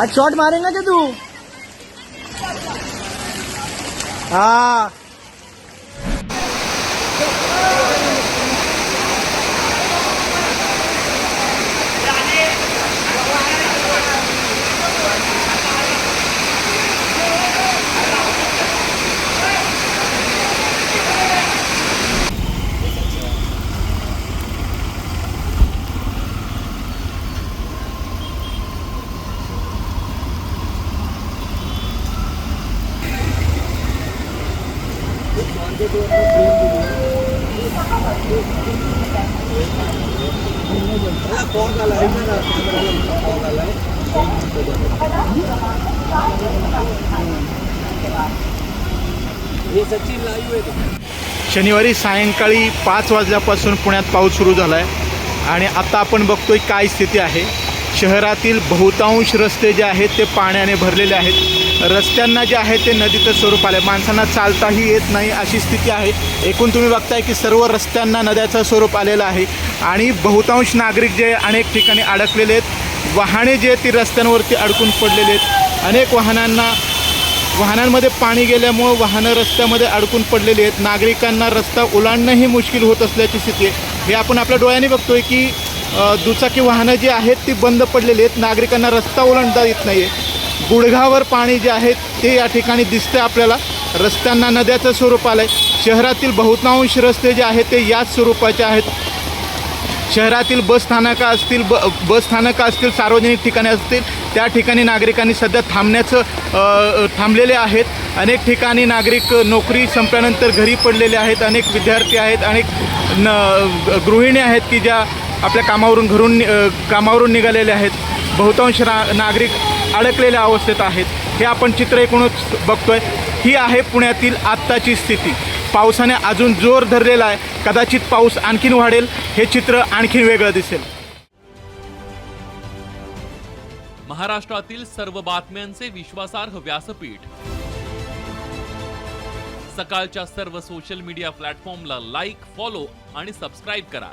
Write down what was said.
आज शॉट मारेगा क्या तू? हाँ। शनिवारी सायंकाळी पाच वाजल्यापासून पुण्यात पाऊस सुरू झाला आहे आणि आता आपण बघतोय काय स्थिती आहे. शहरातील बहुतांश रस्ते जे आहेत ते पाण्याने भरलेले आहेत. रस्त्यांना जे आहे ते नदीचं स्वरूप आलं माणसांना चालताही येत नाही अशी स्थिती आहे. एकूण तुम्ही बघताय की सर्व रस्त्यांना नद्याचं स्वरूप आलेलं आहे. आणि बहुतांश नागरिक जे अनेक ठिकाणी अडकलेले आहेत. वाहने जे आहेत ती रस्त्यांवरती अडकून पडलेले आहेत. अनेक वाहनांना वाहनांमध्ये पाणी गेल्यामुळं वाहनं रस्त्यामध्ये अडकून पडलेली आहेत. नागरिकांना रस्ता ओलांडणंही मुश्किल होत असल्याची स्थिती आहे. हे आपण आपल्या डोळ्यांनी बघतोय की दुचाकी वाहनं जी आहेत ती बंद पडलेली आहेत. नागरिकांना रस्ता ओलांडता येत नाही आहे गुडघावर पाणी जे आहे ते या ठिकाणी दिसतं आपल्याला. रस्त्यांना नद्याचं स्वरूप आलं आहे शहरातील बहुतांश रस्ते जे आहेत ते याच स्वरूपाचे आहेत. शहरातील बस स्थानकं असतील ब बस स्थानकं असतील सार्वजनिक ठिकाणे असतील त्या ठिकाणी नागरिकांनी सध्या थांबण्याचं थांबलेले आहेत. अनेक ठिकाणी नागरिक नोकरी संपल्यानंतर घरी पडलेले आहेत. अनेक विद्यार्थी आहेत अनेक न गृहिणी आहेत की ज्या आपल्या कामावरून घरून नि- कामावरून निघालेले आहेत. बहुतांश ना नागरिक अडकलेल्या अवस्थेत आहेत. हे आपण चित्र एकूणच बघतोय. ही आहे पुण्यातील आत्ताची स्थिती. पावसाने अजून जोर धरलेला आहे. कदाचित पाऊस आणखीन वाढेल. हे चित्र आणखीन वेगळं दिसेल. महाराष्ट्रातील सर्व बातम्यांचे विश्वासार्ह व्यासपीठ. सकाळच्या सर्व सोशल मीडिया प्लॅटफॉर्मला लाईक फॉलो आणि सबस्क्राईब करा.